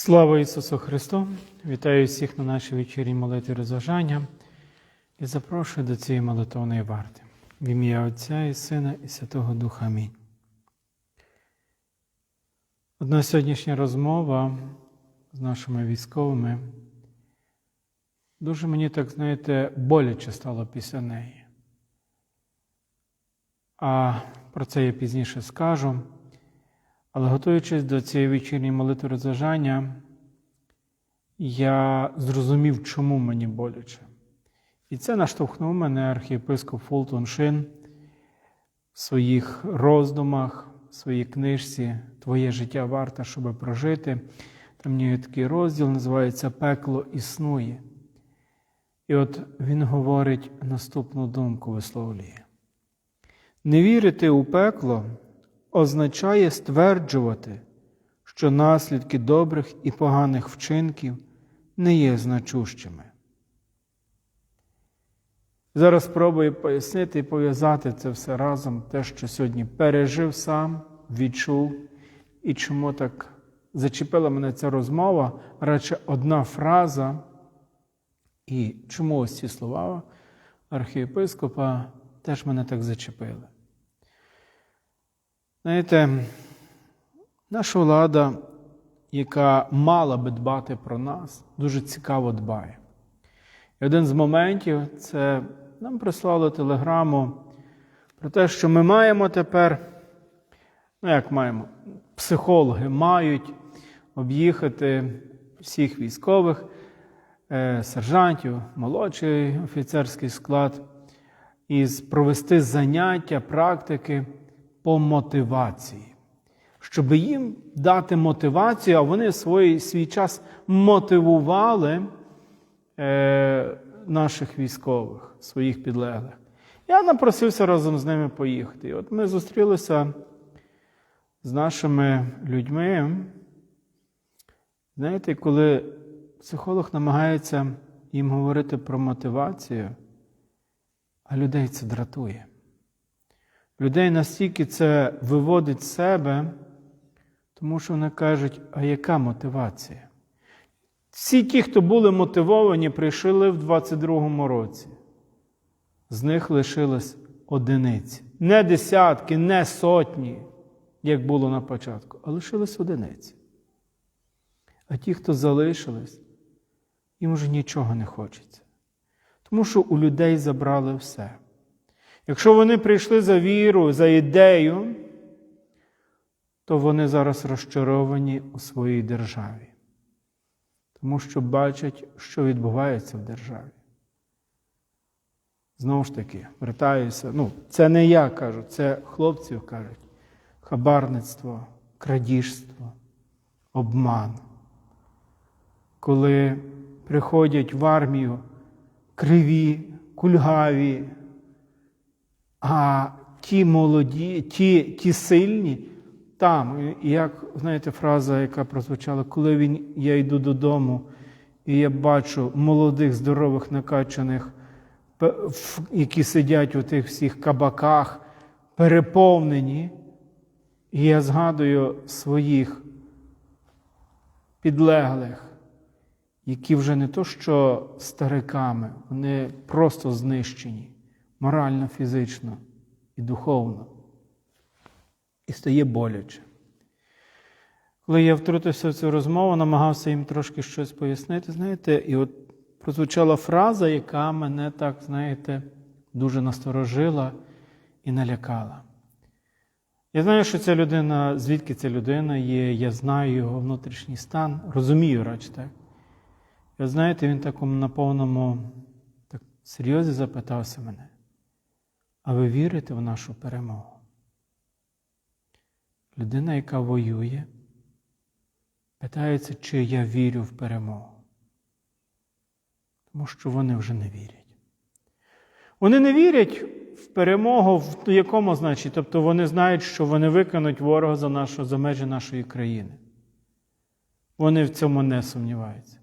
Слава Ісусу Христу! Вітаю всіх на нашій вечірній молитві розважання і запрошую до цієї молитовної варти. В ім'я Отця і Сина і Святого Духа Амінь. Одна сьогоднішня розмова з нашими військовими дуже мені, так знаєте, боляче стало після неї. А про це я пізніше скажу. Але готуючись до цієї вечірньої молитви розважання, я зрозумів, чому мені боляче. І це наштовхнув мене архієпископ Фултон Шин в своїх роздумах, в своїй книжці Твоє життя варте, щоб прожити. Там є такий розділ, називається Пекло існує. І от він говорить наступну думку висловлює. Не вірити у пекло означає стверджувати, що наслідки добрих і поганих вчинків не є значущими. Зараз спробую пояснити і пов'язати це все разом, те, що сьогодні пережив сам, відчув, і чому так зачепила мене ця розмова, радше одна фраза, і чому ось ці слова архієпископа теж мене так зачепили. Знаєте, наша влада, яка мала би дбати про нас, дуже цікаво дбає. І один з моментів це нам прислали телеграму про те, що ми маємо тепер, ну як маємо, психологи мають об'їхати всіх військових, е, сержантів, молодший офіцерський склад, і провести заняття, практики по мотивації, щоб їм дати мотивацію, а вони свій, свій час мотивували е, наших військових, своїх підлеглих. Я напросився разом з ними поїхати. І от ми зустрілися з нашими людьми. Знаєте, коли психолог намагається їм говорити про мотивацію, а людей це дратує. Людей настільки це виводить з себе, тому що вони кажуть, а яка мотивація? Всі ті, хто були мотивовані, прийшли в 22-му році. З них лишилось одиниці. Не десятки, не сотні, як було на початку, а лишились одиниці. А ті, хто залишились, їм вже нічого не хочеться. Тому що у людей забрали все. Якщо вони прийшли за віру, за ідею, то вони зараз розчаровані у своїй державі, тому що бачать, що відбувається в державі. Знову ж таки, вертаюся, ну, це не я кажу, це хлопці кажуть. Хабарництво, крадіжство, обман. Коли приходять в армію криві, кульгаві, а ті молоді, ті, ті сильні, там, як знаєте, фраза, яка прозвучала, коли він, я йду додому, і я бачу молодих, здорових, накачаних, які сидять у тих всіх кабаках, переповнені, і я згадую своїх підлеглих, які вже не то що стариками, вони просто знищені морально, фізично і духовно. І стає боляче. Коли я втрутився в цю розмову, намагався їм трошки щось пояснити, знаєте, і от прозвучала фраза, яка мене так, знаєте, дуже насторожила і налякала. Я знаю, що ця людина, звідки ця людина є, я знаю його внутрішній стан, розумію радше так. І знаєте, він такому на повному так, серйозі запитався мене. А ви вірите в нашу перемогу? Людина, яка воює, питається, чи я вірю в перемогу. Тому що вони вже не вірять. Вони не вірять в перемогу, в якому значить? Тобто вони знають, що вони виконують ворога за, нашу, за межі нашої країни. Вони в цьому не сумніваються.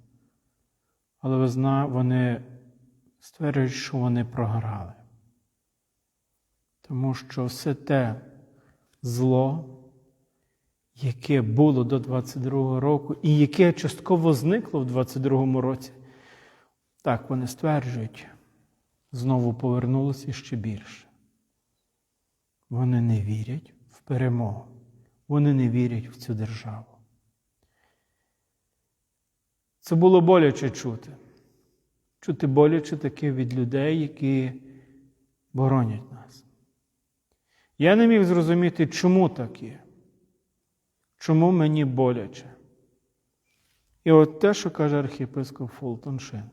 Але ви зна, вони стверджують, що вони програли. Тому що все те зло, яке було до 22-го року і яке частково зникло в 22-му році, так вони стверджують, знову повернулося ще більше. Вони не вірять в перемогу. Вони не вірять в цю державу. Це було боляче чути. Чути боляче таке від людей, які боронять нас. Я не міг зрозуміти, чому так є. Чому мені боляче? І от те, що каже архієпископ Фултон Шин.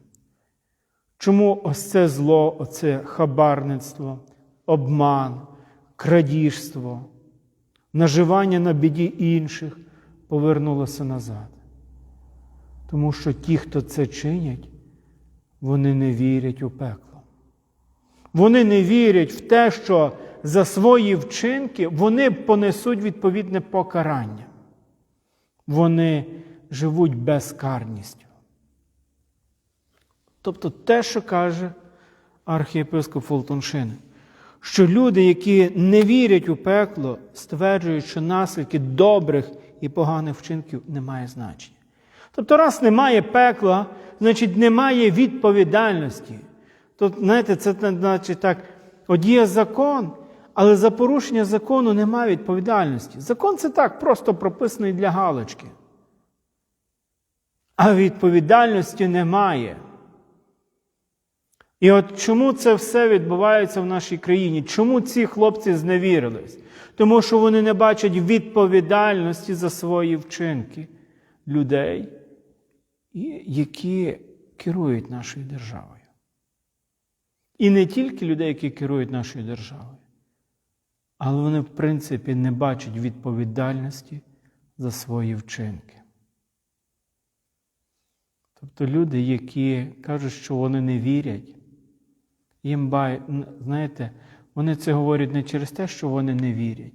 Чому ось це зло, оце хабарництво, обман, крадіжство, наживання на біді інших повернулося назад? Тому що ті, хто це чинять, вони не вірять у пекло. Вони не вірять в те, що за свої вчинки вони понесуть відповідне покарання. Вони живуть безкарністю. Тобто те, що каже архієпископ Фултоншин, що люди, які не вірять у пекло, стверджують, що наслідки добрих і поганих вчинків не має значення. Тобто, раз немає пекла, значить немає відповідальності. Тобто, знаєте, це значить так, от є закон, але за порушення закону немає відповідальності. Закон це так, просто прописаний для галочки. А відповідальності немає. І от чому це все відбувається в нашій країні? Чому ці хлопці зневірились? Тому що вони не бачать відповідальності за свої вчинки людей, які керують нашою державою. І не тільки людей, які керують нашою державою, але вони, в принципі, не бачать відповідальності за свої вчинки. Тобто люди, які кажуть, що вони не вірять, їм бай, знаєте, вони це говорять не через те, що вони не вірять,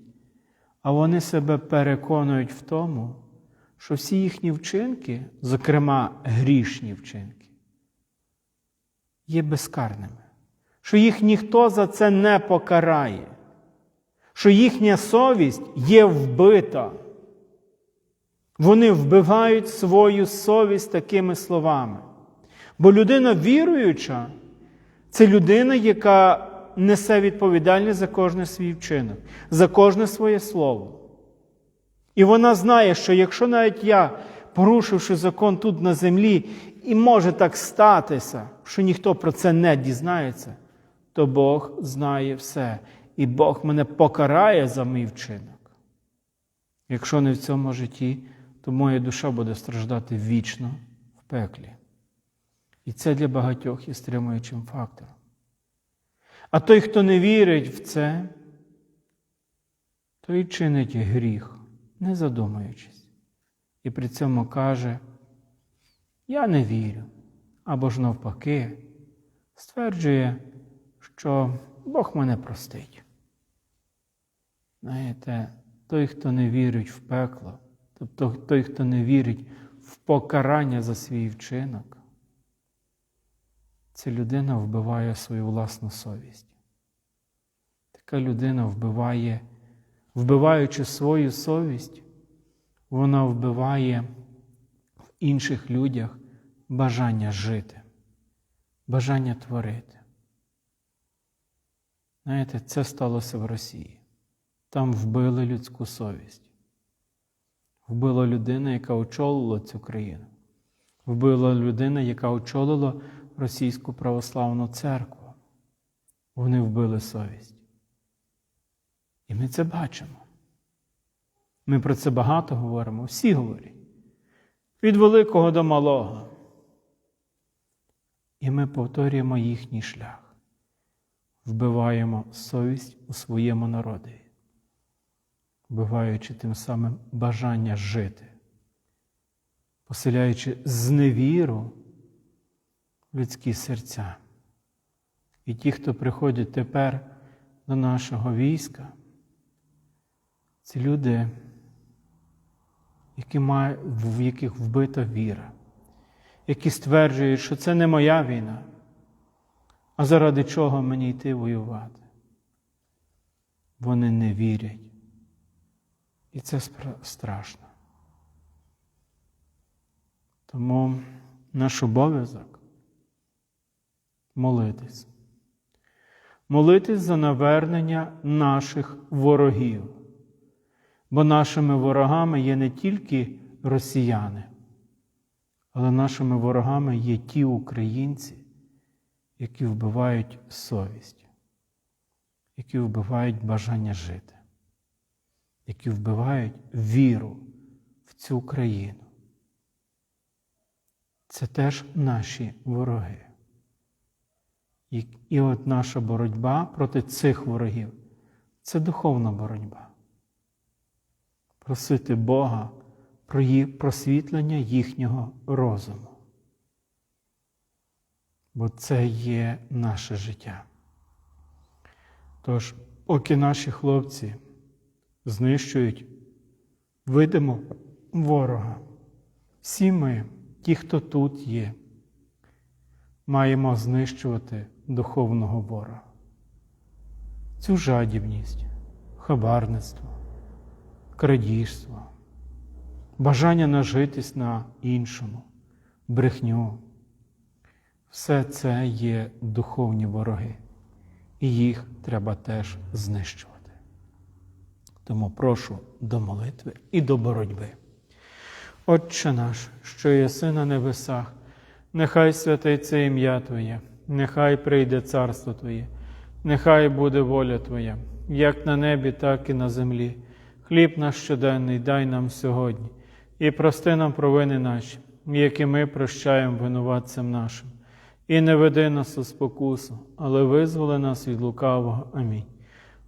а вони себе переконують в тому, що всі їхні вчинки, зокрема грішні вчинки, є безкарними, що їх ніхто за це не покарає, що їхня совість є вбита. Вони вбивають свою совість такими словами. Бо людина віруюча це людина, яка несе відповідальність за кожне свій вчинок, за кожне своє слово. І вона знає, що якщо навіть я, порушивши закон тут на землі, і може так статися, що ніхто про це не дізнається, то Бог знає все. І Бог мене покарає за мій вчинок. Якщо не в цьому житті, то моя душа буде страждати вічно в пеклі. І це для багатьох є стримуючим фактором. А той, хто не вірить в це, той чинить гріх, не задумуючись. І при цьому каже, я не вірю, або ж навпаки, стверджує, що Бог мене простить. Знаєте, той, хто не вірить в пекло, тобто той, хто не вірить в покарання за свій вчинок, ця людина вбиває свою власну совість. Така людина вбиває, вбиваючи свою совість, вона вбиває в інших людях бажання жити, бажання творити. Знаєте, це сталося в Росії. Там вбили людську совість. Вбила людина, яка очолила цю країну. Вбила людина, яка очолила Російську православну церкву. Вони вбили совість. І ми це бачимо. Ми про це багато говоримо, всі говорять. Від великого до малого. І ми повторюємо їхній шлях, вбиваємо совість у своєму народі, вбиваючи тим самим бажання жити, поселяючи зневіру в людські серця. І ті, хто приходять тепер до нашого війська, це люди, які має, в яких вбита віра, які стверджують, що це не моя війна, а заради чого мені йти воювати. Вони не вірять. І це страшно. Тому наш обов'язок молитись. Молитись за навернення наших ворогів. Бо нашими ворогами є не тільки росіяни, але нашими ворогами є ті українці, які вбивають совість, які вбивають бажання жити, які вбивають віру в цю країну. Це теж наші вороги. І, от наша боротьба проти цих ворогів це духовна боротьба. Просити Бога про їх просвітлення їхнього розуму. Бо це є наше життя. Тож, поки наші хлопці знищують видимо ворога, всі ми, ті, хто тут є, маємо знищувати духовного ворога. Цю жадібність, хабарництво, крадіжство, бажання нажитись на іншому, брехню. Все це є духовні вороги, і їх треба теж знищувати. Тому прошу до молитви і до боротьби. Отче наш, що єси на небесах, нехай святиться ім'я Твоє, нехай прийде царство Твоє, нехай буде воля Твоя, як на небі, так і на землі. Хліб наш щоденний дай нам сьогодні, і прости нам провини наші, які ми прощаємо винуватцям нашим. І не веди нас у спокусу, але визволи нас від лукавого. Амінь.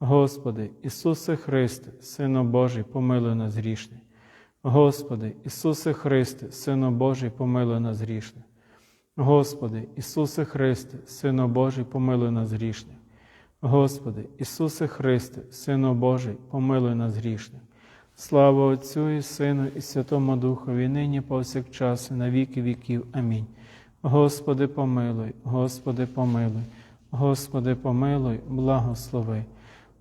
Господи, Ісусе Христе, Сину Божий, помилуй нас грішних. Господи, Ісусе Христе, Сину Божий, помилуй нас грішних. Господи, Ісусе Христе, Сину Божий, помилуй нас грішних. Господи, Ісусе Христе, Сину Божий, помилуй нас грішних. Слава Отцю і Сину, і Святому Духові, нині повсякчас, і на віки віків. Амінь. Господи, помилуй, Господи, помилуй, Господи, помилуй, благослови.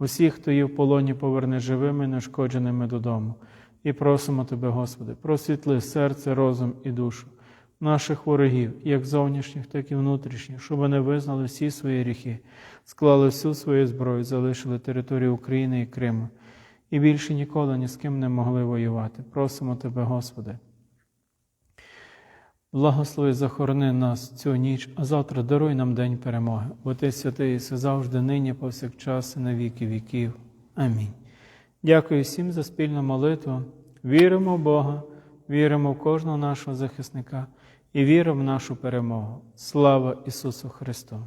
усіх, хто є в полоні, поверни живими, нешкодженими додому. І просимо Тебе, Господи, просвітли серце, розум і душу наших ворогів, як зовнішніх, так і внутрішніх, щоб вони визнали всі свої гріхи, склали всю свою зброю, залишили територію України і Криму, і більше ніколи ні з ким не могли воювати. Просимо Тебе, Господи. Благослови, захорони нас цю ніч, а завтра даруй нам день перемоги. Бо Ти святий і завжди, нині, повсякчас, і на віки віків. Амінь. Дякую всім за спільну молитву. Віримо в Бога, віримо в кожного нашого захисника і віримо в нашу перемогу. Слава Ісусу Христу!